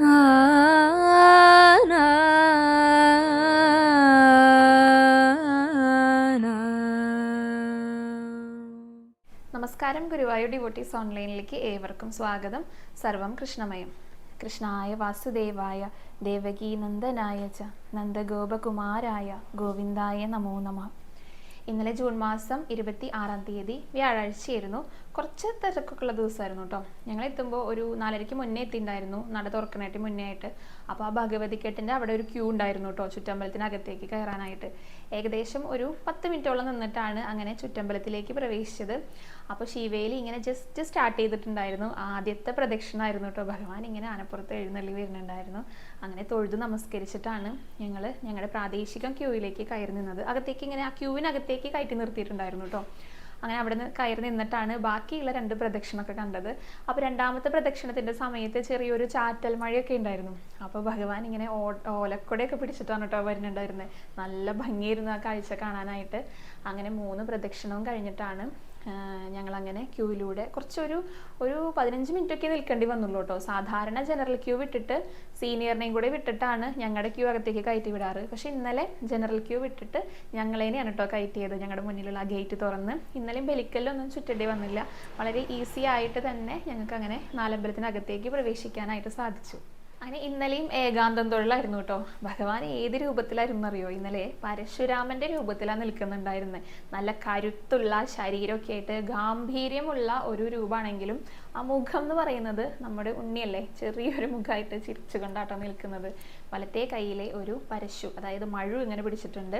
നമസ്കാരം ഗുരുവായൂർ ഡിവോട്ടീസ് ഓൺലൈനിലേക്ക് ഏവർക്കും സ്വാഗതം. സർവം കൃഷ്ണമയം. കൃഷ്ണായ വാസുദേവായ ദേവകീ നന്ദനായ ച നന്ദഗോപകുമാരായ ഗോവിന്ദായ നമോ നമ. ഇന്നലെ ജൂൺ മാസം ഇരുപത്തി ആറാം തീയതി വ്യാഴാഴ്ചയായിരുന്നു കുറച്ച് തിരക്കൊക്കെയുള്ള ദിവസമായിരുന്നു കേട്ടോ. ഞങ്ങൾ എത്തുമ്പോൾ ഒരു നാലരയ്ക്ക് മുന്നേ എത്തിയിട്ടുണ്ടായിരുന്നു നട തുറക്കണായിട്ട് മുന്നേ ആയിട്ട്. അപ്പോൾ ആ ഭഗവതിക്കെട്ടിന്റെ അവിടെ ഒരു ക്യൂ ഉണ്ടായിരുന്നു കേട്ടോ ചുറ്റമ്പലത്തിനകത്തേക്ക് കയറാനായിട്ട്. ഏകദേശം ഒരു പത്ത് മിനിറ്റോളം നിന്നിട്ടാണ് അങ്ങനെ ചുറ്റമ്പലത്തിലേക്ക് പ്രവേശിച്ചത്. അപ്പോൾ ശിവേലി ഇങ്ങനെ ജസ്റ്റ് സ്റ്റാർട്ട് ചെയ്തിട്ടുണ്ടായിരുന്നു. ആദ്യത്തെ പ്രദക്ഷിണമായിരുന്നു കേട്ടോ. ഭഗവാൻ ഇങ്ങനെ ആനപ്പുറത്ത് എഴുന്നള്ളി വരുന്നുണ്ടായിരുന്നു. അങ്ങനെ തൊഴുത് നമസ്കരിച്ചിട്ടാണ് ഞങ്ങൾ ഞങ്ങളുടെ പ്രാദേശിക ക്യൂവിലേക്ക് കയറി നിന്നത്. അകത്തേക്ക് ഇങ്ങനെ ആ ക്യൂവിനകത്തേക്ക് കയറ്റി നിർത്തിയിട്ടുണ്ടായിരുന്നു കേട്ടോ. അങ്ങനെ അവിടെ നിന്ന് കയറി നിന്നിട്ടാണ് ബാക്കിയുള്ള രണ്ട് പ്രദക്ഷിണമൊക്കെ കണ്ടത്. അപ്പോൾ രണ്ടാമത്തെ പ്രദക്ഷിണത്തിന്റെ സമയത്ത് ചെറിയൊരു ചാറ്റൽ മഴയൊക്കെ ഉണ്ടായിരുന്നു. അപ്പോൾ ഭഗവാൻ ഇങ്ങനെ ഓ ഓലക്കൊടയൊക്കെ പിടിച്ചിട്ടാണ് കേട്ടോ വരുന്നുണ്ടായിരുന്നത് നല്ല ഭംഗിയായിരുന്നു ആ കാഴ്ച കാണാനായിട്ട്. അങ്ങനെ മൂന്ന് പ്രദക്ഷിണവും കഴിഞ്ഞിട്ടാണ് ഞങ്ങളങ്ങനെ ക്യൂവിലൂടെ കുറച്ചൊരു ഒരു പതിനഞ്ച് മിനിറ്റൊക്കെ നിൽക്കേണ്ടി വന്നുള്ളൂ കേട്ടോ സാധാരണ ജനറൽ ക്യൂ വിട്ടിട്ട് സീനിയറിനെയും കൂടെ വിട്ടിട്ടാണ് ഞങ്ങളുടെ ക്യൂ അകത്തേക്ക് കയറ്റി വിടാറ്. പക്ഷേ ഇന്നലെ ജനറൽ ക്യൂ വിട്ടിട്ട് ഞങ്ങളേനെയാണ് കേട്ടോ കയറ്റിയത് ഞങ്ങളുടെ മുന്നിലുള്ള ആ ഗേറ്റ് തുറന്ന്. ഇന്നലെയും ബലിക്കല്ലൊന്നും ചുറ്റേണ്ടി വന്നില്ല. വളരെ ഈസി ആയിട്ട് തന്നെ ഞങ്ങൾക്ക് അങ്ങനെ നാലമ്പലത്തിനകത്തേക്ക് പ്രവേശിക്കാനായിട്ട് സാധിച്ചു. അങ്ങനെ ഇന്നലെയും ഏകാന്തം തൊഴിലായിരുന്നു കേട്ടോ. ഭഗവാൻ ഏത് രൂപത്തിലായിരുന്നു അറിയോ? ഇന്നലെ പരശുരാമന്റെ രൂപത്തിലാണ് നിൽക്കുന്നുണ്ടായിരുന്നത് നല്ല കരുത്തുള്ള ശരീരമൊക്കെ ആയിട്ട് ഗാംഭീര്യമുള്ള ഒരു രൂപമാണെങ്കിലും ആ മുഖം എന്ന് പറയുന്നത് നമ്മുടെ ഉണ്ണിയല്ലേ? ചെറിയൊരു മുഖമായിട്ട് ചിരിച്ചുകൊണ്ടാട്ടോ നിൽക്കുന്നത്. വലത്തെ കയ്യിലെ ഒരു പരശു അതായത് മഴു ഇങ്ങനെ പിടിച്ചിട്ടുണ്ട്.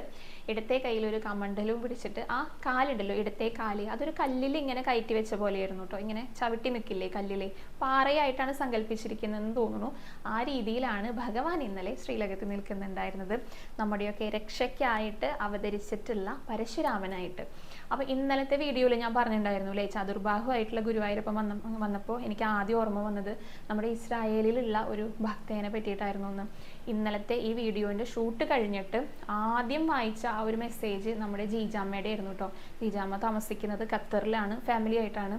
ഇടത്തെ കയ്യിൽ ഒരു കമണ്ടലും പിടിച്ചിട്ട് ആ കാലുണ്ടല്ലോ ഇടത്തെ കാൽ. അതൊരു കല്ലിൽ ഇങ്ങനെ കയറ്റി വെച്ച പോലെയായിരുന്നു കേട്ടോ ഇങ്ങനെ ചവിട്ടി നിൽക്കില്ലേ കല്ലിലെ? പാറയായിട്ടാണ് സങ്കല്പിച്ചിരിക്കുന്നതെന്ന് തോന്നുന്നു. ആ രീതിയിലാണ് ഭഗവാൻ ഇന്നലെ ശ്രീലകത്ത് നിൽക്കുന്നുണ്ടായിരുന്നത്. നമ്മുടെയൊക്കെ രക്ഷയ്ക്കായിട്ട് അവതരിച്ചിട്ടുള്ള പരശുരാമനായിട്ട്. അപ്പോൾ ഇന്നലത്തെ വീഡിയോയിൽ ഞാൻ പറഞ്ഞിട്ടുണ്ടായിരുന്നു അല്ലേ ചതുർബാഹുവായിട്ടുള്ള ഗുരുവായൂരപ്പം വന്ന വന്നപ്പോൾ എനിക്ക് ആദ്യം ഓർമ്മ വന്നത് നമ്മുടെ ഇസ്രായേലിലുള്ള ഒരു ഭക്തേനെ പറ്റിയിട്ടായിരുന്നു ഒന്ന് ഇന്നലത്തെ ഈ വീഡിയോന്റെ ഷൂട്ട് കഴിഞ്ഞിട്ട് ആദ്യം വായിച്ച ആ ഒരു മെസ്സേജ് നമ്മുടെ ജീജാമ്മയുടെ ആയിരുന്നു കേട്ടോ ജീജാമ്മ താമസിക്കുന്നത് ഖത്തറിലാണ് ഫാമിലി ആയിട്ടാണ്.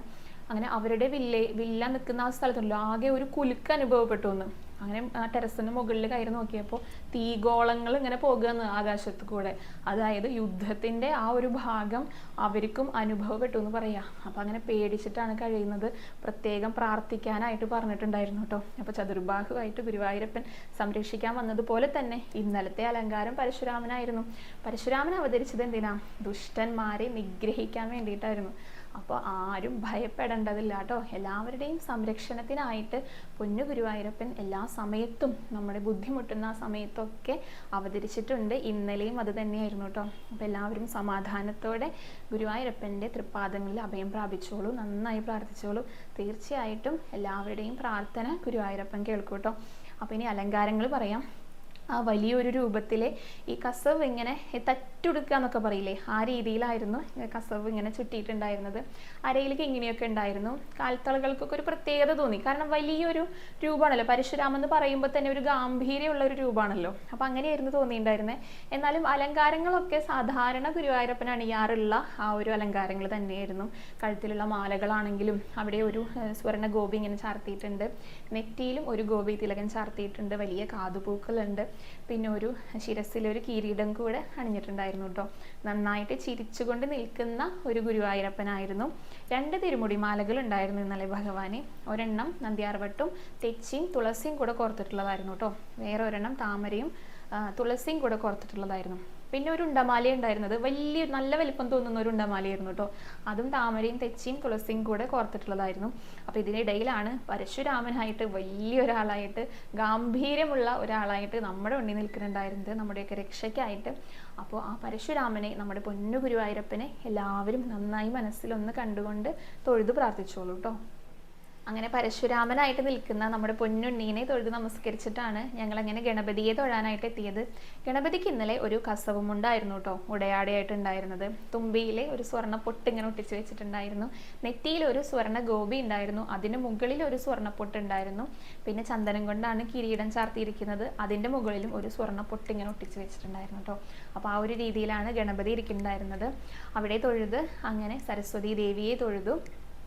അങ്ങനെ അവരുടെ വില്ലേ വില്ല നിൽക്കുന്ന ആ സ്ഥലത്തുണ്ടല്ലോ ആകെ ഒരു കുലുക്ക് അനുഭവപ്പെട്ടു എന്ന്. അങ്ങനെ ആ ടെറസിന് മുകളിൽ കയറി നോക്കിയപ്പോൾ തീഗോളങ്ങൾ ഇങ്ങനെ പോകുകയെന്ന് ആകാശത്ത് കൂടെ. അതായത് യുദ്ധത്തിന്റെ ആ ഒരു ഭാഗം അവർക്കും അനുഭവപ്പെട്ടു എന്ന് പറയാ. അപ്പോൾ അങ്ങനെ പേടിച്ചിട്ടാണ് കഴിയുന്നത്. പ്രത്യേകം പ്രാർത്ഥിക്കാനായിട്ട് പറഞ്ഞിട്ടുണ്ടായിരുന്നു കേട്ടോ. അപ്പോൾ ചതുർബാഹുവായിട്ട് ഗുരുവായൂരപ്പൻ സംരക്ഷിക്കാൻ വന്നതുപോലെ തന്നെ ഇന്നലത്തെ അലങ്കാരം പരശുരാമനായിരുന്നു. പരശുരാമൻ അവതരിച്ചത് എന്തിനാ? ദുഷ്ടന്മാരെ നിഗ്രഹിക്കാൻ വേണ്ടിയിട്ടായിരുന്നു. അപ്പോൾ ആരും ഭയപ്പെടേണ്ടതില്ല കേട്ടോ എല്ലാവരുടെയും സംരക്ഷണത്തിനായിട്ട് പൊന്നു ഗുരുവായൂരപ്പൻ എല്ലാ സമയത്തും നമ്മുടെ ബുദ്ധിമുട്ടുന്ന ആ സമയത്തൊക്കെ അവതരിച്ചിട്ടുണ്ട്. ഇന്നലെയും അത് തന്നെയായിരുന്നു കേട്ടോ അപ്പോൾ എല്ലാവരും സമാധാനത്തോടെ ഗുരുവായൂരപ്പന്റെ തൃപ്പാദങ്ങളിൽ അഭയം പ്രാപിച്ചോളൂ. നന്നായി പ്രാർത്ഥിച്ചോളൂ. തീർച്ചയായിട്ടും എല്ലാവരുടെയും പ്രാർത്ഥന ഗുരുവായൂരപ്പൻ കേൾക്കൂട്ടോ കേട്ടോ അപ്പോൾ ഇനി അലങ്കാരങ്ങൾ പറയാം. ആ വലിയൊരു രൂപത്തിലെ ഈ കസവ് ഇങ്ങനെ തട്ടുടുക്കുക എന്നൊക്കെ പറയില്ലേ? ആ രീതിയിലായിരുന്നു കസവ് ഇങ്ങനെ ചുറ്റിയിട്ടുണ്ടായിരുന്നത്. അരയിലേക്ക് ഇങ്ങനെയൊക്കെ ഉണ്ടായിരുന്നു. കാൽത്തളകൾക്കൊക്കെ ഒരു പ്രത്യേകത തോന്നി. കാരണം വലിയൊരു രൂപമാണല്ലോ. പരശുരാമൻ എന്ന് പറയുമ്പോൾ തന്നെ ഒരു ഗാംഭീര്യമുള്ള ഒരു രൂപമാണല്ലോ. അപ്പം അങ്ങനെയായിരുന്നു തോന്നിയിട്ടുണ്ടായിരുന്നത് എന്നാലും അലങ്കാരങ്ങളൊക്കെ സാധാരണ ഗുരുവായൂരപ്പൻ അണിയാറുള്ള ആ ഒരു അലങ്കാരങ്ങൾ തന്നെയായിരുന്നു. കഴുത്തിലുള്ള മാലകളാണെങ്കിലും അവിടെ ഒരു സ്വർണ ഗോപി ഇങ്ങനെ ചാർത്തിയിട്ടുണ്ട്. നെറ്റിയിലും ഒരു ഗോപി തിലകൻ ചാർത്തിയിട്ടുണ്ട്. വലിയ കാതുപൂക്കളുണ്ട്. പിന്നെ ഒരു ശിരസിലൊരു കിരീടം കൂടെ അണിഞ്ഞിട്ടുണ്ടായിരുന്നു കേട്ടോ നന്നായിട്ട് ചിരിച്ചുകൊണ്ട് നിൽക്കുന്ന ഒരു ഗുരുവായൂരപ്പനായിരുന്നു. രണ്ട് തിരുമുടിമാലകൾ ഉണ്ടായിരുന്നു ഇന്നലെ ഭഗവാനെ. ഒരെണ്ണം നന്ദിയാർവട്ടും തെച്ചിയും തുളസിയും കൂടെ കോർത്തിട്ടുള്ളതായിരുന്നു കേട്ടോ വേറെ ഒരെണ്ണം താമരയും തുളസിയും കൂടെ കോർത്തിട്ടുള്ളതായിരുന്നു. പിന്നെ ഒരു ഉണ്ടമാല ഉണ്ടായിരുന്നത്. വലിയ നല്ല വലിപ്പം തോന്നുന്ന ഒരു ഉണ്ടമാലയായിരുന്നു കേട്ടോ. അതും താമരയും തെച്ചിയും തുളസിയും കൂടെ കോർത്തിട്ടുള്ളതായിരുന്നു. അപ്പോൾ ഇതിനിടയിലാണ് പരശുരാമനായിട്ട് വലിയൊരാളായിട്ട് ഗാംഭീര്യമുള്ള ഒരാളായിട്ട് നമ്മുടെ ഉണ്ണി നിൽക്കുന്നുണ്ടായിരുന്നത് നമ്മുടെയൊക്കെ രക്ഷയ്ക്കായിട്ട്. അപ്പോൾ ആ പരശുരാമനെ നമ്മുടെ പൊന്നു ഗുരുവായൂരപ്പനെ എല്ലാവരും നന്നായി മനസ്സിലൊന്ന് കണ്ടുകൊണ്ട് തൊഴുതു പ്രാർത്ഥിച്ചോളൂ കേട്ടോ. അങ്ങനെ പരശുരാമനായിട്ട് നിൽക്കുന്ന നമ്മുടെ പൊന്നുണ്ണീനെ തൊഴുത് നമസ്കരിച്ചിട്ടാണ് ഞങ്ങൾ അങ്ങനെ ഗണപതിയെ തൊഴാനായിട്ട് എത്തിയത്. ഗണപതിക്ക് ഇന്നലെ ഒരു കസവും ഉണ്ടായിരുന്നു കേട്ടോ ഉടയാടയായിട്ടുണ്ടായിരുന്നത് തുമ്പിയിലെ ഒരു സ്വർണ പൊട്ട് ഇങ്ങനെ ഒട്ടിച്ച് വെച്ചിട്ടുണ്ടായിരുന്നു. നെറ്റിയിൽ ഒരു സ്വർണ ഗോപി ഉണ്ടായിരുന്നു. അതിന് മുകളിൽ ഒരു സ്വർണ പൊട്ട് ഉണ്ടായിരുന്നു. പിന്നെ ചന്ദനം കൊണ്ടാണ് കിരീടം ചാർത്തിയിരിക്കുന്നത്. അതിന്റെ മുകളിലും ഒരു സ്വർണ പൊട്ട് ഇങ്ങനെ ഒട്ടിച്ച് വെച്ചിട്ടുണ്ടായിരുന്നു കേട്ടോ അപ്പോൾ ആ ഒരു രീതിയിലാണ് ഗണപതി ഇരിക്കുന്നുണ്ടായിരുന്നത്. അവിടെ തൊഴുത് അങ്ങനെ സരസ്വതി ദേവിയെ തൊഴുതു.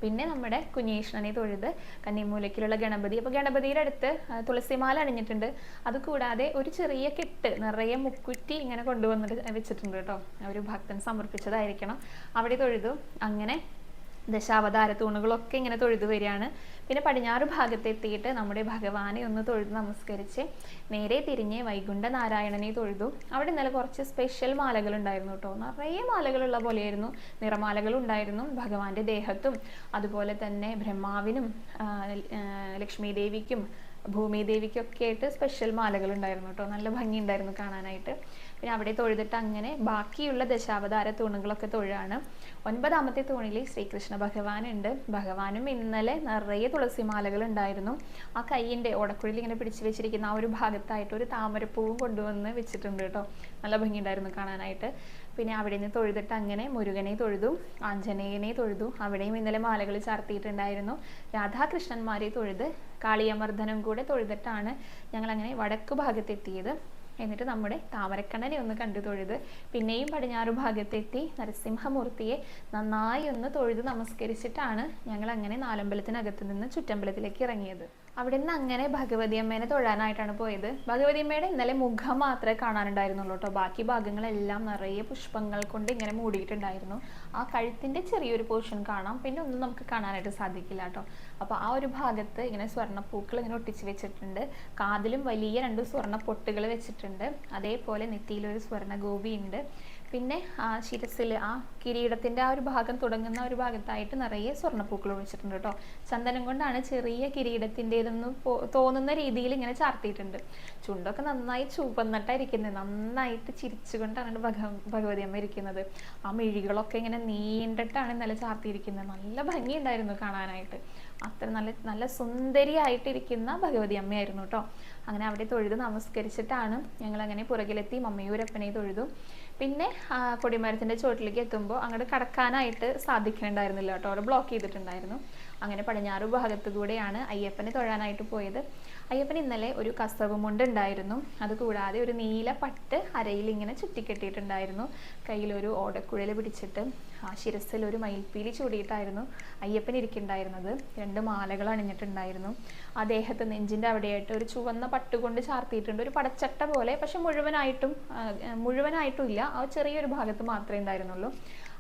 പിന്നെ നമ്മുടെ കുഞ്ഞീഷ്ണനെ തൊഴുത് കന്നിമൂലക്കിലുള്ള ഗണപതി. അപ്പോൾ ഗണപതിയുടെ അടുത്ത് തുളസിമാല അണിഞ്ഞിട്ടുണ്ട്. അത് കൂടാതെ ഒരു ചെറിയ കെട്ട് നിറയെ മുക്കുറ്റി ഇങ്ങനെ കൊണ്ടുവന്നിട്ട് വെച്ചിട്ടുണ്ട് കേട്ടോ. ഒരു ഭക്തൻ സമർപ്പിച്ചതായിരിക്കണം. അവിടെ തൊഴുതു. അങ്ങനെ ദശാവതാര തൂണുകളൊക്കെ ഇങ്ങനെ തൊഴുതു വരികയാണ്. പിന്നെ പടിഞ്ഞാറ് ഭാഗത്തെത്തിയിട്ട് നമ്മുടെ ഭഗവാനെ ഒന്ന് തൊഴുത് നമസ്കരിച്ച് നേരെ തിരിഞ്ഞ് വൈകുണ്ഠ നാരായണനെ തൊഴുതു. അവിടെ ഇന്നലെ കുറച്ച് സ്പെഷ്യൽ മാലകൾ ഉണ്ടായിരുന്നു കേട്ടോ. നിറയെ മാലകളുള്ള പോലെയായിരുന്നു. നിറമാലകൾ ഉണ്ടായിരുന്നു ഭഗവാന്റെ ദേഹത്തും. അതുപോലെ തന്നെ ബ്രഹ്മാവിനും ലക്ഷ്മി ദേവിക്കും ഭൂമി ദേവിക്കൊക്കെ ആയിട്ട് സ്പെഷ്യൽ മാലകൾ ഉണ്ടായിരുന്നു കേട്ടോ. നല്ല ഭംഗിയുണ്ടായിരുന്നു കാണാനായിട്ട്. പിന്നെ അവിടെ തൊഴുതിട്ട് അങ്ങനെ ബാക്കിയുള്ള ദശാവതാര തൂണുകളൊക്കെ തൊഴാണ് ഒൻപതാമത്തെ തൂണിൽ ശ്രീകൃഷ്ണ ഭഗവാൻ ഉണ്ട് ഭഗവാനും ഇന്നലെ നിറയെ തുളസിമാലകൾ ഉണ്ടായിരുന്നു. ആ കൈയിന്റെ ഓടക്കുഴിയിൽ ഇങ്ങനെ പിടിച്ചു വെച്ചിരിക്കുന്ന ആ ഒരു ഭാഗത്തായിട്ട് ഒരു താമരപ്പൂവും കൊണ്ടുവന്ന് വെച്ചിട്ടുണ്ട് കേട്ടോ. നല്ല ഭംഗിയുണ്ടായിരുന്നു കാണാനായിട്ട്. പിന്നെ അവിടെ നിന്ന് തൊഴുതിട്ട് അങ്ങനെ മുരുകനെ തൊഴുതു ആഞ്ജനേയനെ തൊഴുതു അവിടെയും ഇന്നലെ മാലകൾ ചാർത്തിയിട്ടുണ്ടായിരുന്നു. രാധാകൃഷ്ണന്മാരെ തൊഴുത് കാളിയമർദ്ദനം കൂടെ തൊഴുതിട്ടാണ് ഞങ്ങൾ അങ്ങനെ വടക്ക് ഭാഗത്തെത്തിയത്. എന്നിട്ട് നമ്മുടെ താമരക്കണ്ണനെ ഒന്ന് കണ്ടു തൊഴുത് പിന്നെയും പടിഞ്ഞാറ് ഭാഗത്തെത്തി നരസിംഹമൂർത്തിയെ നന്നായി ഒന്ന് തൊഴുത് നമസ്കരിച്ചിട്ടാണ് ഞങ്ങൾ അങ്ങനെ നാലമ്പലത്തിനകത്ത് നിന്ന് ചുറ്റമ്പലത്തിലേക്ക് ഇറങ്ങിയത്. അവിടെ നിന്ന് അങ്ങനെ ഭഗവതി അമ്മേനെ തൊഴാനായിട്ടാണ് പോയത്. ഭഗവതി അമ്മയുടെ ഇന്നലെ മുഖം മാത്രമേ കാണാനുണ്ടായിരുന്നുള്ളൂ കേട്ടോ. ബാക്കി ഭാഗങ്ങളെല്ലാം നിറയെ പുഷ്പങ്ങൾ കൊണ്ട് ഇങ്ങനെ മൂടിയിട്ടുണ്ടായിരുന്നു. ആ കഴുത്തിന്റെ ചെറിയൊരു പോർഷൻ കാണാം. പിന്നെ ഒന്നും നമുക്ക് കാണാനായിട്ട് സാധിക്കില്ല കേട്ടോ. അപ്പോൾ ആ ഒരു ഭാഗത്ത് ഇങ്ങനെ സ്വർണ പൂക്കൾ ഇങ്ങനെ ഒട്ടിച്ച് വെച്ചിട്ടുണ്ട്. കാതിലും വലിയ രണ്ട് സ്വർണ പൊട്ടുകൾ വെച്ചിട്ടുണ്ട്. അതേപോലെ നെറ്റിയിലൊരു സ്വർണ ഗോപി ഉണ്ട്. പിന്നെ ആ ശിരസിൽ ആ കിരീടത്തിന്റെ ആ ഒരു ഭാഗം തുടങ്ങുന്ന ഒരു ഭാഗത്തായിട്ട് നിറയെ സ്വർണപ്പൂക്കൾ ഒഴിച്ചിട്ടുണ്ട് കേട്ടോ ചന്ദനം കൊണ്ടാണ് ചെറിയ കിരീടത്തിന്റെതെന്ന് തോന്നുന്ന രീതിയിൽ ഇങ്ങനെ ചാർത്തിയിട്ടുണ്ട്. ചുണ്ടൊക്കെ നന്നായി ചുവന്നിട്ടായിരിക്കുന്നത് നന്നായിട്ട് ചിരിച്ചുകൊണ്ടാണ് ഭഗ ഭഗവതി അമ്മ ഇരിക്കുന്നത്. ആ മിഴികളൊക്കെ ഇങ്ങനെ നീണ്ടിട്ടാണ് നല്ല ചാർത്തിയിരിക്കുന്നത് നല്ല ഭംഗിയുണ്ടായിരുന്നു കാണാനായിട്ട്. അത്ര നല്ല നല്ല സുന്ദരിയായിട്ടിരിക്കുന്ന ഭഗവതി അമ്മയായിരുന്നു കേട്ടോ അങ്ങനെ അവിടെ തൊഴുത് നമസ്കരിച്ചിട്ടാണ് ഞങ്ങൾ അങ്ങനെ പുറകിലെത്തി മമ്മയൂരപ്പനെ തൊഴുതു. പിന്നെ കൊടിമരത്തിന്റെ ചുവട്ടിലേക്ക് എത്തുമ്പോൾ അങ്ങോട്ട് കടക്കാനായിട്ട് സാധിക്കണ്ടായിരുന്നില്ല കേട്ടോ. അവിടെ ബ്ലോക്ക് ചെയ്തിട്ടുണ്ടായിരുന്നു. അങ്ങനെ പടിഞ്ഞാറ് ഭാഗത്തു കൂടെയാണ് അയ്യപ്പനെ തൊഴാനായിട്ട് പോയത്. അയ്യപ്പൻ ഇന്നലെ ഒരു കസവ് ഉണ്ടായിരുന്നു. അതുകൂടാതെ ഒരു നീല പട്ട് അരയിൽ ഇങ്ങനെ ചുറ്റിക്കെട്ടിയിട്ടുണ്ടായിരുന്നു. കയ്യിലൊരു ഓടക്കുഴൽ പിടിച്ചിട്ട് ആ ശിരസിൽ ഒരു മയിൽപ്പീലി ചൂടിയിട്ടായിരുന്നു അയ്യപ്പൻ ഇരിക്കുന്നുണ്ടായിരുന്നത്. രണ്ട് മാലകൾ അണിഞ്ഞിട്ടുണ്ടായിരുന്നു. ആ നെഞ്ചിന്റെ അവിടെയായിട്ട് ഒരു ചുവന്ന പട്ടുകൊണ്ട് ചാർത്തിയിട്ടുണ്ട്. ഒരു പടച്ചട്ട പോലെ പക്ഷെ മുഴുവനായിട്ടും മുഴുവനായിട്ടും ഇല്ല. ആ ചെറിയൊരു ഭാഗത്ത് മാത്രമേ ഉണ്ടായിരുന്നുള്ളൂ.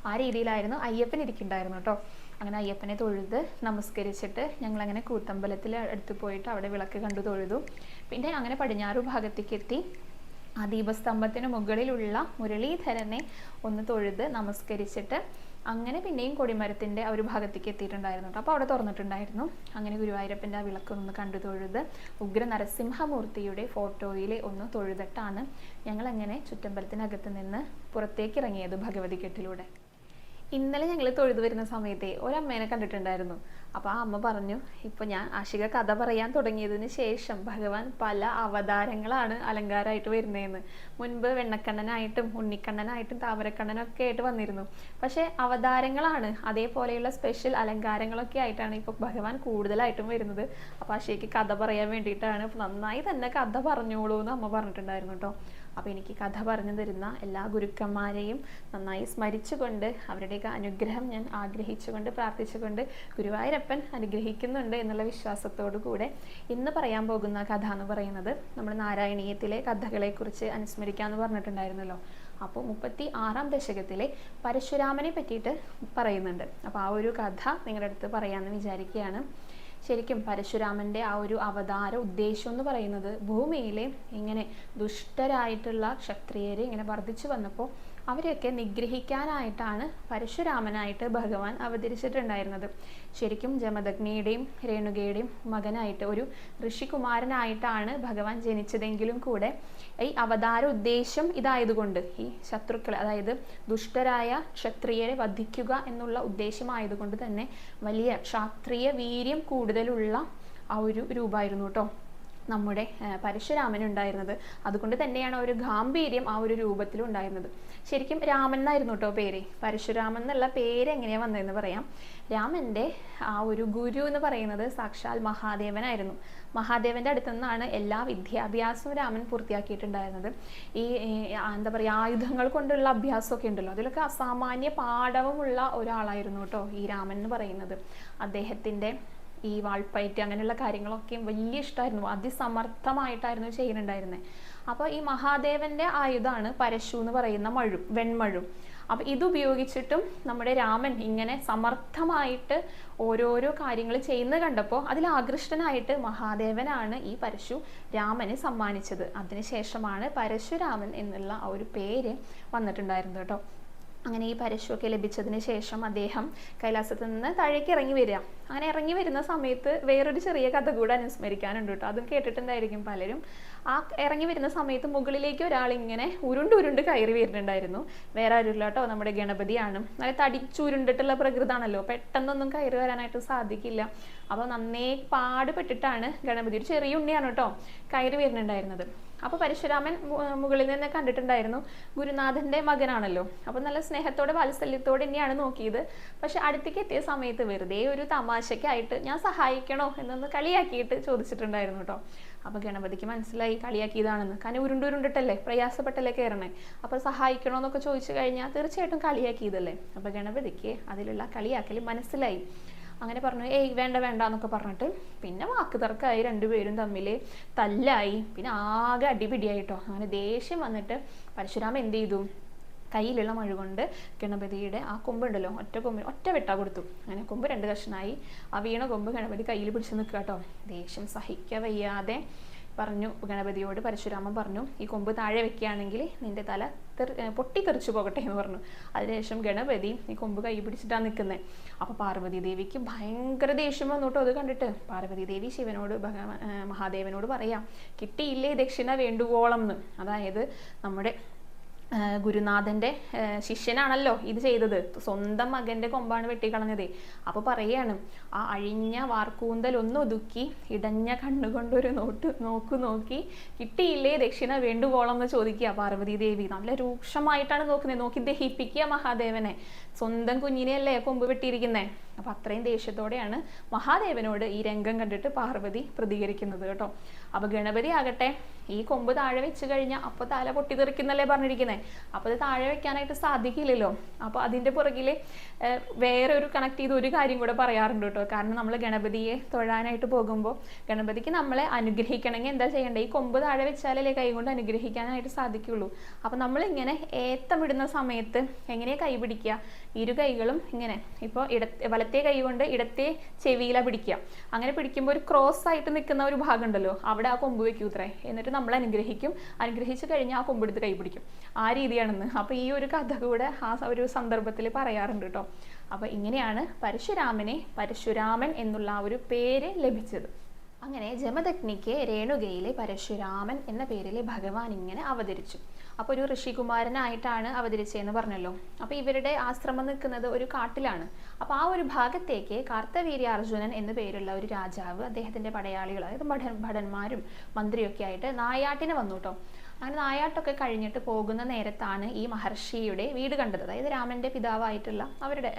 ആ രീതിയിലായിരുന്നു അയ്യപ്പൻ ഇരിക്കുന്നുണ്ടായിരുന്നു കേട്ടോ. അങ്ങനെ അയ്യപ്പനെ തൊഴുത് നമസ്കരിച്ചിട്ട് ഞങ്ങൾ അങ്ങനെ കൂത്തമ്പലത്തിൽ അടുത്ത് പോയിട്ട് അവിടെ വിളക്ക് കണ്ടു തൊഴുതു. പിന്നെ അങ്ങനെ പടിഞ്ഞാറ് ഭാഗത്തേക്ക് എത്തി ആ ദീപസ്തംഭത്തിന് മുകളിലുള്ള മുരളീധരനെ ഒന്ന് തൊഴുത് നമസ്കരിച്ചിട്ട് അങ്ങനെ പിന്നെയും കൊടിമരത്തിന്റെ ആ ഒരു ഭാഗത്തേക്ക് എത്തിയിട്ടുണ്ടായിരുന്നു കേട്ടോ. അപ്പോൾ അവിടെ തുറന്നിട്ടുണ്ടായിരുന്നു. അങ്ങനെ ഗുരുവായൂരപ്പന്റെ ആ വിളക്ക് ഒന്ന് കണ്ടു തൊഴുത് ഉഗ്ര നരസിംഹമൂർത്തിയുടെ ഫോട്ടോയിൽ ഒന്ന് തൊഴുതിട്ടാണ് ഞങ്ങളങ്ങനെ ചുറ്റമ്പലത്തിനകത്ത് നിന്ന് പുറത്തേക്ക് ഇറങ്ങിയത് ഭഗവതി കെട്ടിലൂടെ. ഇന്നലെ ഞങ്ങൾ തൊഴുതു വരുന്ന സമയത്തെ ഒരമ്മേനെ കണ്ടിട്ടുണ്ടായിരുന്നു. അപ്പോൾ ആ അമ്മ പറഞ്ഞു ഇപ്പോൾ ഞാൻ ആഷിക കഥ പറയാൻ തുടങ്ങിയതിന് ശേഷം ഭഗവാൻ പല അവതാരങ്ങളാണ് അലങ്കാരമായിട്ട് വരുന്നതെന്ന്. മുൻപ് വെണ്ണക്കണ്ണനായിട്ടും ഉണ്ണിക്കണ്ണനായിട്ടും താമരക്കണ്ണനൊക്കെ ആയിട്ട് വന്നിരുന്നു. പക്ഷേ അവതാരങ്ങളാണ്. അതേപോലെയുള്ള സ്പെഷ്യൽ അലങ്കാരങ്ങളൊക്കെ ആയിട്ടാണ് ഇപ്പോൾ ഭഗവാൻ കൂടുതലായിട്ടും വരുന്നത്. അപ്പോൾ ആഷിക്ക് കഥ പറയാൻ വേണ്ടിയിട്ടാണ് നന്നായി തന്നെ കഥ പറഞ്ഞോളൂ എന്ന് അമ്മ പറഞ്ഞിട്ടുണ്ടായിരുന്നു കേട്ടോ അപ്പോൾ എനിക്ക് കഥ പറഞ്ഞു തരുന്ന എല്ലാ ഗുരുക്കന്മാരെയും നന്നായി സ്മരിച്ചുകൊണ്ട് അവരുടെയൊക്കെ അനുഗ്രഹം ഞാൻ ആഗ്രഹിച്ചുകൊണ്ട് പ്രാർത്ഥിച്ചുകൊണ്ട് ഗുരുവായൂരപ്പൻ അനുഗ്രഹിക്കുന്നുണ്ട് എന്നുള്ള വിശ്വാസത്തോടു കൂടെ ഇന്ന് പറയാൻ പോകുന്ന കഥ എന്ന് പറയുന്നത് നമ്മൾ നാരായണീയത്തിലെ കഥകളെക്കുറിച്ച് അനുസ്മരിക്കാമെന്ന് പറഞ്ഞിട്ടുണ്ടായിരുന്നല്ലോ. അപ്പോൾ മുപ്പത്തി ആറാം ദശകത്തിലെ പരശുരാമനെ പറ്റിയിട്ട് പറയുന്നുണ്ട്. അപ്പോൾ ആ ഒരു കഥ നിങ്ങളുടെ അടുത്ത് പറയാമെന്ന് വിചാരിക്കുകയാണ്. ശരിക്കും പരശുരാമന്റെ ആ ഒരു അവതാര ഉദ്ദേശം എന്ന് പറയുന്നത് ഭൂമിയിലെ ഇങ്ങനെ ദുഷ്ടരായിട്ടുള്ള ക്ഷത്രിയരെ ഇങ്ങനെ വർദ്ധിച്ചു വന്നപ്പോൾ അവരെയൊക്കെ നിഗ്രഹിക്കാനായിട്ടാണ് പരശുരാമനായിട്ട് ഭഗവാൻ അവതരിച്ചിട്ടുണ്ടായിരുന്നത്. ശരിക്കും ജമദഗ്നിയുടെയും രേണുകയുടെയും മകനായിട്ട് ഒരു ഋഷികുമാരനായിട്ടാണ് ഭഗവാൻ ജനിച്ചതെങ്കിലും കൂടെ ഈ അവതാര ഉദ്ദേശം ഇതായതുകൊണ്ട് ഈ ശത്രുക്കൾ അതായത് ദുഷ്ടരായ ക്ഷത്രിയരെ വധിക്കുക എന്നുള്ള ഉദ്ദേശമായതുകൊണ്ട് തന്നെ വലിയ ക്ഷാത്രിയ വീര്യം കൂടുതലുള്ള ആ ഒരു രൂപമായിരുന്നു കേട്ടോ. നമ്മുടെ പരശുരാമൻ ഉണ്ടായിരുന്നത് അതുകൊണ്ട് തന്നെയാണ് ആ ഒരു ഗാംഭീര്യം ആ ഒരു രൂപത്തിൽ ഉണ്ടായിരുന്നത് ശരിക്കും രാമൻ എന്നായിരുന്നു കേട്ടോ പേര്? പരശുരാമൻ എന്നുള്ള പേര് എങ്ങനെയാണ് വന്നതെന്ന് പറയാം. രാമന്റെ ആ ഒരു ഗുരു എന്ന് പറയുന്നത് സാക്ഷാൽ മഹാദേവനായിരുന്നു. മഹാദേവന്റെ അടുത്തു നിന്നാണ് എല്ലാ വിദ്യാഭ്യാസവും രാമൻ പൂർത്തിയാക്കിയിട്ടുണ്ടായിരുന്നത്. ഈ എന്താ പറയുക ആയുധങ്ങൾ കൊണ്ടുള്ള അഭ്യാസമൊക്കെ ഉണ്ടല്ലോ. അതിലൊക്കെ അസാമാന്യ പാഠവുമുള്ള ഒരാളായിരുന്നു കേട്ടോ ഈ രാമൻ എന്ന് പറയുന്നത്. അദ്ദേഹത്തിന്റെ ഈ വാൾപ്പയറ്റ് അങ്ങനെയുള്ള കാര്യങ്ങളൊക്കെയും വലിയ ഇഷ്ടമായിരുന്നു അതിസമർത്ഥമായിട്ടായിരുന്നു ചെയ്യുന്നുണ്ടായിരുന്നത് അപ്പോൾ ഈ മഹാദേവന്റെ ആയുധമാണ് പരശു എന്ന് പറയുന്ന മഴു വെൺമഴു. അപ്പോൾ ഇതുപയോഗിച്ചിട്ടും നമ്മുടെ രാമൻ ഇങ്ങനെ സമർത്ഥമായിട്ട് ഓരോരോ കാര്യങ്ങൾ ചെയ്യുന്നത് കണ്ടപ്പോൾ അതിൽ ആകൃഷ്ടനായിട്ട് മഹാദേവനാണ് ഈ പരശു രാമന് സമ്മാനിച്ചത്. അതിനുശേഷമാണ് പരശുരാമൻ എന്നുള്ള ആ ഒരു പേര് വന്നിട്ടുണ്ടായിരുന്നു കേട്ടോ. അങ്ങനെ ഈ പരശുവൊക്കെ ലഭിച്ചതിന് ശേഷം അദ്ദേഹം കൈലാസത്തിൽ നിന്ന് താഴേക്ക് ഇറങ്ങി വരിക. അങ്ങനെ ഇറങ്ങി വരുന്ന സമയത്ത് വേറൊരു ചെറിയ കഥ കൂടെ അനുസ്മരിക്കാനുണ്ട് കേട്ടോ. അതും കേട്ടിട്ടുണ്ടായിരിക്കും പലരും? ആ ഇറങ്ങി വരുന്ന സമയത്ത് മുകളിലേക്ക് ഒരാൾ ഇങ്ങനെ ഉരുണ്ട് ഉരുണ്ട് കയറി വരുന്നുണ്ടായിരുന്നു. വേറെ ആരുമില്ല കേട്ടോ. നമ്മുടെ ഗണപതിയാണ്. നല്ല തടിച്ചുരുണ്ടിട്ടുള്ള പ്രകൃതാണല്ലോ. പെട്ടെന്നൊന്നും കയറി വരാനായിട്ട് സാധിക്കില്ല. അപ്പോൾ നന്നേ പാടുപെട്ടിട്ടാണ് ഗണപതി ഒരു ചെറിയ ഉണ്ണിയാണ് കേട്ടോ കയറി വരുന്നുണ്ടായിരുന്നത്. അപ്പോൾ പരശുരാമൻ മുകളിൽ നിന്ന് കണ്ടിട്ടുണ്ടായിരുന്നു ഗുരുനാഥന്റെ മകനാണല്ലോ. അപ്പോൾ നല്ല സ്നേഹത്തോടെ വാത്സല്യത്തോടെ തന്നെയാണ് നോക്കിയത്. പക്ഷെ അടുത്തേക്ക് എത്തിയ സമയത്ത് വെറുതെ ഒരു തമാശയ്ക്കായിട്ട് ഞാൻ സഹായിക്കണോ എന്നൊന്ന് കളിയാക്കിയിട്ട് ചോദിച്ചിട്ടുണ്ടായിരുന്നു കേട്ടോ. അപ്പോൾ ഗണപതിക്ക് മനസ്സിലായി കളിയാക്കിയതാണെന്ന്. കാരണം ഉരുണ്ടുരുണ്ടിട്ടല്ലേ പ്രയാസപ്പെട്ടല്ലേ കയറണേ അപ്പോൾ സഹായിക്കണോ എന്നൊക്കെ ചോദിച്ചു കഴിഞ്ഞാൽ തീർച്ചയായിട്ടും കളിയാക്കിയതല്ലേ. അപ്പോൾ ഗണപതിക്ക് അതിലുള്ള കളിയാക്കൽ മനസ്സിലായി. അങ്ങനെ പറഞ്ഞു ഏയ് വേണ്ട വേണ്ട എന്നൊക്കെ പറഞ്ഞിട്ട് പിന്നെ വാക്ക് തർക്കമായി. രണ്ടുപേരും തമ്മിൽ തല്ലായി. പിന്നെ ആകെ അടിപിടിയായിട്ടോ. അങ്ങനെ ദേഷ്യം വന്നിട്ട് പരശുരാമൻ എന്ത് ചെയ്തു? കയ്യിലുള്ള മഴ കൊണ്ട് ഗണപതിയുടെ ആ കൊമ്പുണ്ടല്ലോ ഒറ്റ കൊമ്പ് ഒറ്റ വെട്ടാ കൊടുത്തു. അങ്ങനെ കൊമ്പ് രണ്ട് കഷ്ണമായി ആ വീണ കൊമ്പ് ഗണപതി കയ്യിൽ പിടിച്ച് നിൽക്കുക കേട്ടോ. ദേഷ്യം സഹിക്ക വയ്യാതെ പറഞ്ഞു ഗണപതിയോട് പരശുരാമൻ പറഞ്ഞു ഈ കൊമ്പ് താഴെ വെക്കുകയാണെങ്കിൽ നിന്റെ തല പൊട്ടിത്തെറിച്ചു പോകട്ടെ എന്ന് പറഞ്ഞു. അതിനുശേഷം ഗണപതി ഈ കൊമ്പ് കൈ പിടിച്ചിട്ടാണ് നിൽക്കുന്നത് അപ്പോൾ പാർവതി ദേവിക്ക് ഭയങ്കര ദേഷ്യം വന്നോട്ടോ അത് കണ്ടിട്ട്. പാർവതി ദേവി ശിവനോട് ഭഗവാൻ മഹാദേവനോട് പറയാം കിട്ടിയില്ലേ ദക്ഷിണ വേണ്ടുവോളം എന്ന്. അതായത് നമ്മുടെ ഗുരുനാഥന്റെ ശിഷ്യനാണല്ലോ ഇത് ചെയ്തത്. സ്വന്തം മകന്റെ കൊമ്പാണ് വെട്ടിക്കളഞ്ഞത്. അപ്പൊ പറയാണ് ആ അഴിഞ്ഞ വാർക്കൂന്തൽ ഒന്ന് ഒതുക്കി ഇടഞ്ഞ കണ്ണുകൊണ്ടൊരു നോട്ട് നോക്കു നോക്കി കിട്ടിയില്ലേ ദക്ഷിണ വേണ്ടുവോളം എന്ന് ചോദിക്കുക പാർവതി ദേവി നല്ല രൂക്ഷമായിട്ടാണ് നോക്കുന്നത്. നോക്കി ദഹിപ്പിക്കുക മഹാദേവനെ. സ്വന്തം കുഞ്ഞിനെയല്ലേ കൊമ്പ് വെട്ടിയിരിക്കുന്നേ? അപ്പൊ അത്രയും ദേഷ്യത്തോടെയാണ് മഹാദേവനോട് ഈ രംഗം കണ്ടിട്ട് പാർവതി പ്രതികരിക്കുന്നത് കേട്ടോ. അപ്പൊ ഗണപതി ആകട്ടെ ഈ കൊമ്പ് താഴെ വെച്ച് കഴിഞ്ഞാൽ അപ്പൊ തല പൊട്ടിത്തെറിക്കുന്നല്ലേ പറഞ്ഞിരിക്കുന്നത് അപ്പൊ അത് താഴെ വെക്കാനായിട്ട് സാധിക്കില്ലല്ലോ. അപ്പൊ അതിന്റെ പുറകിൽ വേറെ ഒരു കണക്ട് ചെയ്ത് ഒരു കാര്യം കൂടെ പറയാറുണ്ട് കേട്ടോ. കാരണം നമ്മൾ ഗണപതിയെ തൊഴാനായിട്ട് പോകുമ്പോൾ ഗണപതിക്ക് നമ്മളെ അനുഗ്രഹിക്കണമെങ്കിൽ എന്താ ചെയ്യേണ്ടത് ഈ കൊമ്പ് താഴെ വെച്ചാലല്ലേ കൈ കൊണ്ട് അനുഗ്രഹിക്കാനായിട്ട് സാധിക്കുള്ളൂ. അപ്പൊ നമ്മൾ ഇങ്ങനെ ഏത്തമിടുന്ന സമയത്ത് എങ്ങനെ കൈ പിടിക്കുക? ഇരു കൈകളും ഇങ്ങനെ. ഇപ്പോൾ ഇട വലത്തെ കൈ കൊണ്ട് ഇടത്തെ ചെവിയില പിടിക്കുക. അങ്ങനെ പിടിക്കുമ്പോൾ ഒരു ക്രോസ് ആയിട്ട് നിൽക്കുന്ന ഒരു ഭാഗം ഉണ്ടല്ലോ അവിടെ ആ കൊമ്പ് വെക്കൂ ഇത്രേ. എന്നിട്ട് നമ്മൾ അനുഗ്രഹിക്കും. അനുഗ്രഹിച്ചു കഴിഞ്ഞാൽ ആ കൊമ്പെടുത്ത് കൈ പിടിക്കും. ആ രീതിയാണെന്ന്. അപ്പോൾ ഈ ഒരു കഥ കൂടെ ആ ഒരു സന്ദർഭത്തിൽ പറയാറുണ്ട് കേട്ടോ അപ്പോൾ ഇങ്ങനെയാണ് പരശുരാമനെ പരശുരാമൻ എന്നുള്ള ആ ഒരു പേര് ലഭിച്ചത്. അങ്ങനെ ജമദഗ്നിക്ക് രേണുകയിലെ പരശുരാമൻ എന്ന പേരിൽ ഭഗവാൻ ഇങ്ങനെ അവതരിച്ചു. അപ്പോൾ ഒരു ഋഷികുമാരനായിട്ടാണ് അവതരിച്ചതെന്ന് പറഞ്ഞല്ലോ. അപ്പോൾ ഇവരുടെ ആശ്രമം നിൽക്കുന്നത് ഒരു കാട്ടിലാണ്. അപ്പോൾ ആ ഒരു ഭാഗത്തേക്ക് കാർത്തവീര്യാർജുനൻ എന്നു പേരുള്ള ഒരു രാജാവ് അദ്ദേഹത്തിന്റെ പടയാളികൾ അതായത് ഭടൻ ഭടന്മാരും മന്ത്രിയൊക്കെ ആയിട്ട് നായാട്ടിന് വന്നു കേട്ടോ അങ്ങനെ നായാട്ടൊക്കെ കഴിഞ്ഞിട്ട് പോകുന്ന നേരത്താണ് ഈ മഹർഷിയുടെ വീട് കണ്ടത്. അതായത് രാമന്റെ പിതാവായിട്ടുള്ള അവരുടെ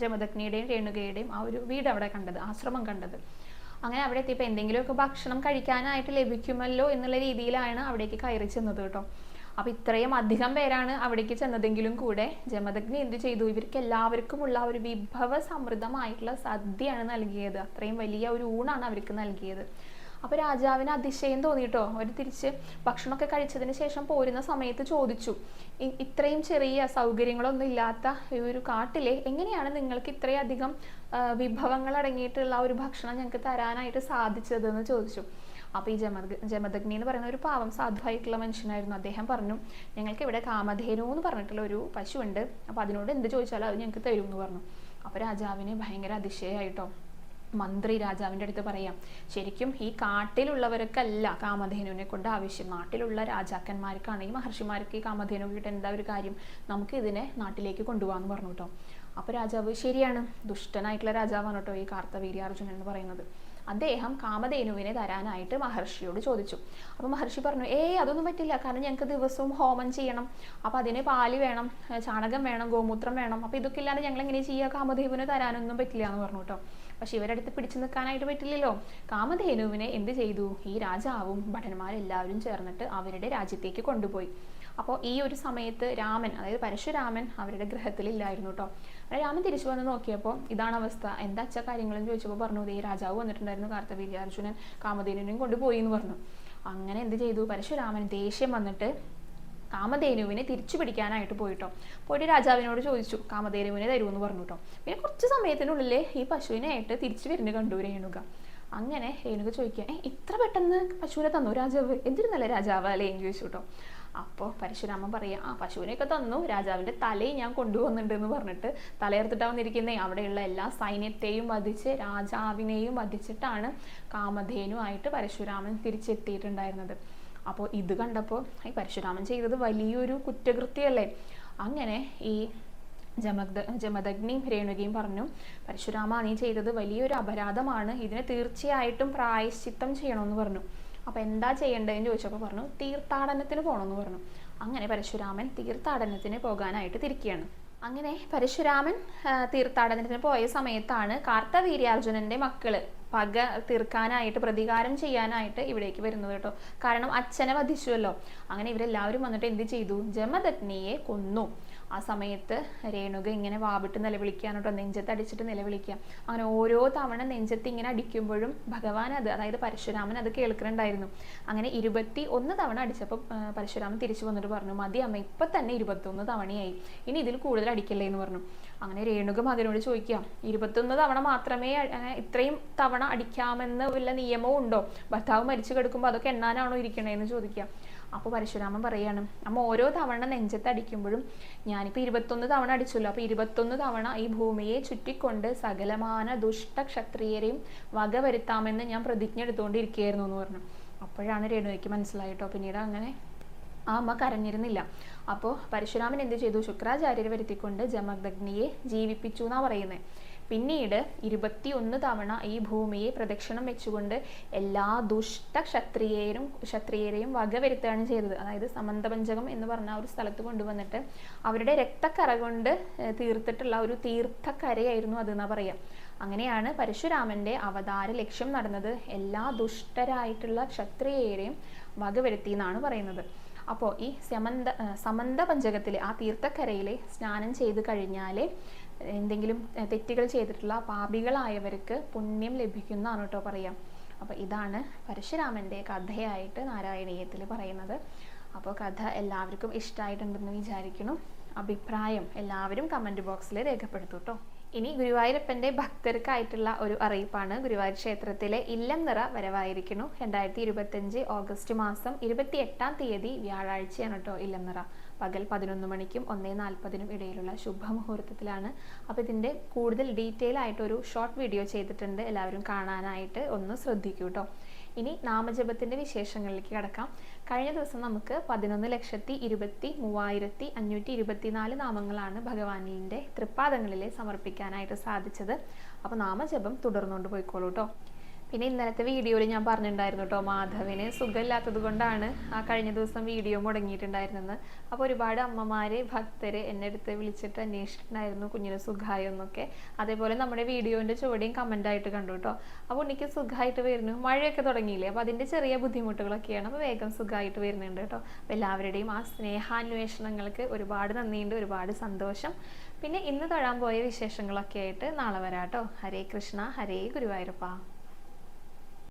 ജമദഗ്നിയുടെയും രേണുകയുടെയും ആ ഒരു വീട് അവിടെ കണ്ടത് ആശ്രമം കണ്ടത്. അങ്ങനെ അവിടെ എത്തിയപ്പോൾ എന്തെങ്കിലുമൊക്കെ ഭക്ഷണം കഴിക്കാനായിട്ട് ലഭിക്കുമല്ലോ എന്നുള്ള രീതിയിലാണ് അവിടേക്ക് കയറി ചെന്നത് കേട്ടോ അപ്പൊ ഇത്രയും അധികം പേരാണ് അവിടേക്ക് ചെന്നതെങ്കിലും കൂടെ ജമദഗ്നി എന്ത് ചെയ്തു? ഇവർക്ക് എല്ലാവർക്കുമുള്ള ഒരു വിഭവ സമൃദ്ധമായിട്ടുള്ള സദ്യയാണ് നൽകിയത്. അത്രയും വലിയ ഒരു ഊണാണ് അവർക്ക് നൽകിയത്. അപ്പൊ രാജാവിന് അതിശയം തോന്നിയിട്ടോ അവർ തിരിച്ച് ഭക്ഷണമൊക്കെ കഴിച്ചതിന് ശേഷം പോരുന്ന സമയത്ത് ചോദിച്ചു "ഇ- ഇത്രയും ചെറിയ സൗകര്യങ്ങളൊന്നും ഇല്ലാത്ത ഈ ഒരു കാട്ടിലെ എങ്ങനെയാണ് നിങ്ങൾക്ക് ഇത്രയധികം വിഭവങ്ങൾ അടങ്ങിയിട്ടുള്ള ഒരു ഭക്ഷണം ഞങ്ങൾക്ക് തരാനായിട്ട് സാധിച്ചത് എന്ന് ചോദിച്ചു. അപ്പൊ ഈ ജമദ ജമദഗ്നി എന്ന് പറയുന്ന ഒരു പാവം സാധുവായിട്ടുള്ള മനുഷ്യനായിരുന്നു. അദ്ദേഹം പറഞ്ഞു ഞങ്ങൾക്ക് ഇവിടെ കാമധേനു എന്ന് പറഞ്ഞിട്ടുള്ള ഒരു പശുവുണ്ട്. അപ്പോൾ അതിനോട് എന്ത് ചോദിച്ചാലും അത് ഞങ്ങൾക്ക് തരും എന്ന് പറഞ്ഞു. അപ്പോൾ രാജാവിന് ഭയങ്കര അതിശയായിട്ടോ. മന്ത്രി രാജാവിന്റെ അടുത്ത് പറയാം ശരിക്കും ഈ കാട്ടിലുള്ളവർക്കല്ല കാമധേനുവിനെ കൊണ്ട് ആവശ്യം. നാട്ടിലുള്ള രാജാക്കന്മാർക്കാണ് ഈ മഹർഷിമാർക്ക് ഈ കാമധേനു കിട്ട എന്താ ഒരു കാര്യം? നമുക്ക് ഇതിനെ നാട്ടിലേക്ക് കൊണ്ടുപോകാന്ന് പറഞ്ഞു കേട്ടോ അപ്പോൾ രാജാവ് ശരിയാണ് ദുഷ്ടനായിട്ടുള്ള രാജാവാണ് കേട്ടോ ഈ കാർത്തവീര്യാർജുനൻ എന്ന് പറയുന്നത്. അദ്ദേഹം കാമധേനുവിനെ തരാനായിട്ട് മഹർഷിയോട് ചോദിച്ചു. അപ്പോൾ മഹർഷി പറഞ്ഞു ഏയ് അതൊന്നും പറ്റില്ല. കാരണം ഞങ്ങൾക്ക് ദിവസവും ഹോമം ചെയ്യണം. അപ്പോൾ അതിന് പാൽ വേണം ചാണകം വേണം ഗോമൂത്രം വേണം. അപ്പോൾ ഇതൊക്കെ ഇല്ലാതെ ഞങ്ങൾ എങ്ങനെ ചെയ്യുക കാമധേനുവിനെ തരാനൊന്നും പറ്റില്ല എന്ന് പറഞ്ഞു കേട്ടോ പക്ഷെ ഇവരടുത്ത് പിടിച്ചു നിൽക്കാനായിട്ട് പറ്റില്ലല്ലോ. കാമധേനുവിനെ എന്ത് ചെയ്തു? ഈ രാജാവും ഭടന്മാരെല്ലാവരും ചേർന്നിട്ട് അവരുടെ രാജ്യത്തേക്ക് കൊണ്ടുപോയി. അപ്പോൾ ഈ ഒരു സമയത്ത് രാമൻ അതായത് പരശുരാമൻ അവരുടെ ഗ്രഹത്തിലില്ലായിരുന്നു കേട്ടോ രാമൻ തിരിച്ചു വന്ന് നോക്കിയപ്പോൾ ഇതാണ് അവസ്ഥ. എന്താ അച്ഛ കാര്യങ്ങളും ചോദിച്ചപ്പോൾ പറഞ്ഞു ഈ രാജാവ് വന്നിട്ടുണ്ടായിരുന്നു കാർത്തവീര്യ അർജുനൻ കാമധേനുവിനെയും കൊണ്ടുപോയി എന്ന് പറഞ്ഞു. അങ്ങനെ എന്ത് ചെയ്തു? പരശുരാമൻ ദേഷ്യം വന്നിട്ട് കാമധേനുവിനെ തിരിച്ചു പിടിക്കാനായിട്ട് പോയിട്ടോ. പോയിട്ട് രാജാവിനോട് ചോദിച്ചു കാമധേനുവിനെ തരുമെന്ന് പറഞ്ഞു കേട്ടോ പിന്നെ കുറച്ച് സമയത്തിനുള്ളിൽ ഈ പശുവിനെ ആയിട്ട് തിരിച്ചു വരുന്ന കണ്ടു രേണുക. അങ്ങനെ രേണുക ചോദിക്കുക ഏ ഇത്ര പെട്ടെന്ന് പശുവിനെ തന്നു രാജാവ്? എന്തൊരു നല്ല രാജാവ്? അല്ലേ എന്ന് ചോദിച്ചു കേട്ടോ അപ്പോൾ പരശുരാമൻ പറയുക ആ പശുവിനെയൊക്കെ തന്നു. രാജാവിന്റെ തലയും ഞാൻ കൊണ്ടുവന്നിട്ടുണ്ട് എന്ന് പറഞ്ഞിട്ട് തലയർത്തിട്ടാ വന്നിരിക്കുന്നേ. അവിടെയുള്ള എല്ലാ സൈന്യത്തെയും വധിച്ച് രാജാവിനെയും വധിച്ചിട്ടാണ് കാമധേനുമായിട്ട് പരശുരാമൻ തിരിച്ചെത്തിയിട്ടുണ്ടായിരുന്നത്. അപ്പോൾ ഇത് കണ്ടപ്പോൾ ഈ പരശുരാമൻ ചെയ്തത് വലിയൊരു കുറ്റകൃത്യമല്ലേ അങ്ങനെ ഈ ജമദ ജമദഗ്നിയും രേണുകയും പറഞ്ഞു പരശുരാമ നീ ചെയ്തത് വലിയൊരു അപരാധമാണ്. ഇതിനെ തീർച്ചയായിട്ടും പ്രായശ്ചിത്തം ചെയ്യണമെന്ന് പറഞ്ഞു. അപ്പോൾ എന്താ ചെയ്യേണ്ടതെന്ന് ചോദിച്ചപ്പോൾ പറഞ്ഞു തീർത്ഥാടനത്തിന് പോകണമെന്ന് പറഞ്ഞു. അങ്ങനെ പരശുരാമൻ തീർത്ഥാടനത്തിന് പോകാനായിട്ട് തിരിക്കുകയാണ്. അങ്ങനെ പരശുരാമൻ തീർത്ഥാടനത്തിന് പോയ സമയത്താണ് കാർത്തവീര്യാർജുനന്റെ മക്കൾ പക തീർക്കാനായിട്ട് പ്രതികാരം ചെയ്യാനായിട്ട് ഇവിടേക്ക് വരുന്നത് കേട്ടോ. കാരണം അച്ഛനെ വധിച്ചുവല്ലോ. അങ്ങനെ ഇവരെല്ലാവരും വന്നിട്ട് എന്ത് ചെയ്തു? ജമദഗ്നിയെ കൊന്നു. ആ സമയത്ത് രേണുക ഇങ്ങനെ വാവിട്ട് നിലവിളിക്കുകയാണ് കേട്ടോ നെഞ്ചത്ത് അടിച്ചിട്ട് നിലവിളിക്കുക. അങ്ങനെ ഓരോ തവണ നെഞ്ചത്ത് ഇങ്ങനെ അടിക്കുമ്പോഴും ഭഗവാൻ അത് അതായത് പരശുരാമൻ അത് കേൾക്കുന്നുണ്ടായിരുന്നു അങ്ങനെ ഇരുപത്തി ഒന്ന് തവണ അടിച്ചപ്പോൾ പരശുരാമൻ തിരിച്ചു വന്നിട്ട് പറഞ്ഞു മതി അമ്മ ഇപ്പം തന്നെ ഇരുപത്തൊന്ന് തവണയായി. ഇനി ഇതിൽ കൂടുതൽ അടിക്കല്ലേ എന്ന് പറഞ്ഞു. അങ്ങനെ രേണുക മകനോട് ചോദിക്കുക ഇരുപത്തൊന്ന് തവണ മാത്രമേ ഇത്രയും തവണ അടിക്കാമെന്ന് വല്ല നിയമവും ഉണ്ടോ ഭർത്താവ് മരിച്ചു കിടക്കുമ്പോൾ അതൊക്കെ എണ്ണാനാണോ ഇരിക്കണേന്ന് ചോദിക്കുക. അപ്പോൾ പരശുരാമൻ പറയാണ് അമ്മ ഓരോ തവണ നെഞ്ചത്ത് അടിക്കുമ്പോഴും ഞാനിപ്പോൾ ഇരുപത്തൊന്ന് തവണ അടിച്ചല്ലോ അപ്പോൾ ഇരുപത്തൊന്ന് തവണ ഈ ഭൂമിയെ ചുറ്റിക്കൊണ്ട് സകലമാന ദുഷ്ട ക്ഷത്രിയരെയും വകവരുത്താമെന്ന് ഞാൻ പ്രതിജ്ഞ എടുത്തുകൊണ്ടിരിക്കുകയായിരുന്നു എന്ന് പറഞ്ഞു. അപ്പോഴാണ് രേണുവയ്ക്ക് മനസ്സിലായിട്ടോ പിന്നീട് അങ്ങനെ ആ അമ്മ കരഞ്ഞിരുന്നില്ല. അപ്പോൾ പരശുരാമൻ എന്ത് ചെയ്തു? ശുക്രാചാര്യരെ വരുത്തിക്കൊണ്ട് ജമദഗ്നിയെ ജീവിപ്പിച്ചു എന്നാണ് പറയുന്നത് പിന്നീട് ഇരുപത്തിയൊന്ന് തവണ ഈ ഭൂമിയെ പ്രദക്ഷിണം വെച്ചുകൊണ്ട് എല്ലാ ദുഷ്ട ക്ഷത്രിയരും ക്ഷത്രിയരെയും വകവരുത്തുകയാണ് ചെയ്തത്. അതായത് സമന്തപഞ്ചകം എന്ന് പറഞ്ഞ ഒരു സ്ഥലത്ത് കൊണ്ടുവന്നിട്ട് അവരുടെ രക്തക്കറ കൊണ്ട് തീർത്തിട്ടുള്ള ഒരു തീർത്ഥക്കരയായിരുന്നു അതെന്നാ പറയാം. അങ്ങനെയാണ് പരശുരാമന്റെ അവതാര ലക്ഷ്യം നടന്നത്. എല്ലാ ദുഷ്ടരായിട്ടുള്ള ക്ഷത്രിയരെയും വകവരുത്തി എന്നാണ് പറയുന്നത്. അപ്പോൾ ഈ സമന്ത സമന്ത പഞ്ചകത്തിലെ ആ തീർത്ഥക്കരയിലെ സ്നാനം ചെയ്ത് കഴിഞ്ഞാൽ എന്തെങ്കിലും തെറ്റുകൾ ചെയ്തിട്ടുള്ള പാപികളായവർക്ക് പുണ്യം ലഭിക്കുന്നതാണ് കേട്ടോ പറയാം. അപ്പോൾ ഇതാണ് പരശുരാമന്റെ കഥയായിട്ട് നാരായണീയത്തിൽ പറയുന്നത്. അപ്പോൾ കഥ എല്ലാവർക്കും ഇഷ്ടമായിട്ടുണ്ടെന്ന് വിചാരിക്കുന്നു. അഭിപ്രായം എല്ലാവരും കമന്റ് ബോക്സിൽ രേഖപ്പെടുത്തൂ കേട്ടോ ഇനി ഗുരുവായൂരപ്പന്റെ ഭക്തർക്കായിട്ടുള്ള ഒരു അറിയിപ്പാണ്. ഗുരുവായൂർ ക്ഷേത്രത്തിലെ ഇല്ലം നിറ വരവായിരിക്കുന്നു. രണ്ടായിരത്തി ഇരുപത്തഞ്ച് ഓഗസ്റ്റ് മാസം ഇരുപത്തി എട്ടാം തീയതി വ്യാഴാഴ്ചയാണ് കേട്ടോ ഇല്ലം നിറ പകൽ പതിനൊന്ന് മണിക്കും ഒന്നേ നാൽപ്പതിനും ഇടയിലുള്ള ശുഭമുഹൂർത്തത്തിലാണ്. അപ്പോൾ ഇതിന്റെ കൂടുതൽ ഡീറ്റെയിൽ ആയിട്ടൊരു ഷോർട്ട് വീഡിയോ ചെയ്തിട്ടുണ്ട്. എല്ലാവരും കാണാനായിട്ട് ഒന്ന് ശ്രദ്ധിക്കൂ കേട്ടോ. ഇനി നാമജപത്തിന്റെ വിശേഷങ്ങളിലേക്ക് കടക്കാം. കഴിഞ്ഞ ദിവസം നമുക്ക് പതിനൊന്ന് ലക്ഷത്തി ഇരുപത്തി മൂവായിരത്തി അഞ്ഞൂറ്റി ഇരുപത്തിനാല് നാമങ്ങളാണ് ഭഗവാനിന്റെ തൃപ്പാദങ്ങളിലെ സമർപ്പിക്കാനായിട്ട് സാധിച്ചത്. അപ്പോൾ നാമജപം തുടർന്നുകൊണ്ട് പോയിക്കോളൂ കേട്ടോ പിന്നെ ഇന്നലത്തെ വീഡിയോയിൽ ഞാൻ പറഞ്ഞിട്ടുണ്ടായിരുന്നു കേട്ടോ മാധവിന് സുഖമില്ലാത്തത് കൊണ്ടാണ് ആ കഴിഞ്ഞ ദിവസം വീഡിയോ മുടങ്ങിയിട്ടുണ്ടായിരുന്നെന്ന് അപ്പോൾ ഒരുപാട് അമ്മമാര് ഭക്തര് എന്നെ അടുത്ത് വിളിച്ചിട്ട് അന്വേഷിച്ചിട്ടുണ്ടായിരുന്നു കുഞ്ഞിന് സുഖമായി എന്നൊക്കെ. അതേപോലെ നമ്മുടെ വീഡിയോന്റെ ചുവടെയും കമന്റായിട്ട് കണ്ടു കേട്ടോ. അപ്പോൾ ഉണ്ണിക്ക് സുഖമായിട്ട് വരുന്നു. മഴയൊക്കെ തുടങ്ങിയില്ലേ? അപ്പോൾ അതിന്റെ ചെറിയ ബുദ്ധിമുട്ടുകളൊക്കെയാണ് അപ്പോൾ വേഗം സുഖമായിട്ട് വരുന്നുണ്ട് കേട്ടോ. അപ്പോൾ എല്ലാവരുടെയും ആ സ്നേഹാന്വേഷണങ്ങൾക്ക് ഒരുപാട് നന്ദിയുണ്ട് ഒരുപാട് സന്തോഷം. പിന്നെ ഇന്ന് തൊഴാൻ പോയ വിശേഷങ്ങളൊക്കെ ആയിട്ട് നാളെ വരാട്ടോ ഹരേ കൃഷ്ണ ഹരേ ഗുരുവായൂരപ്പ.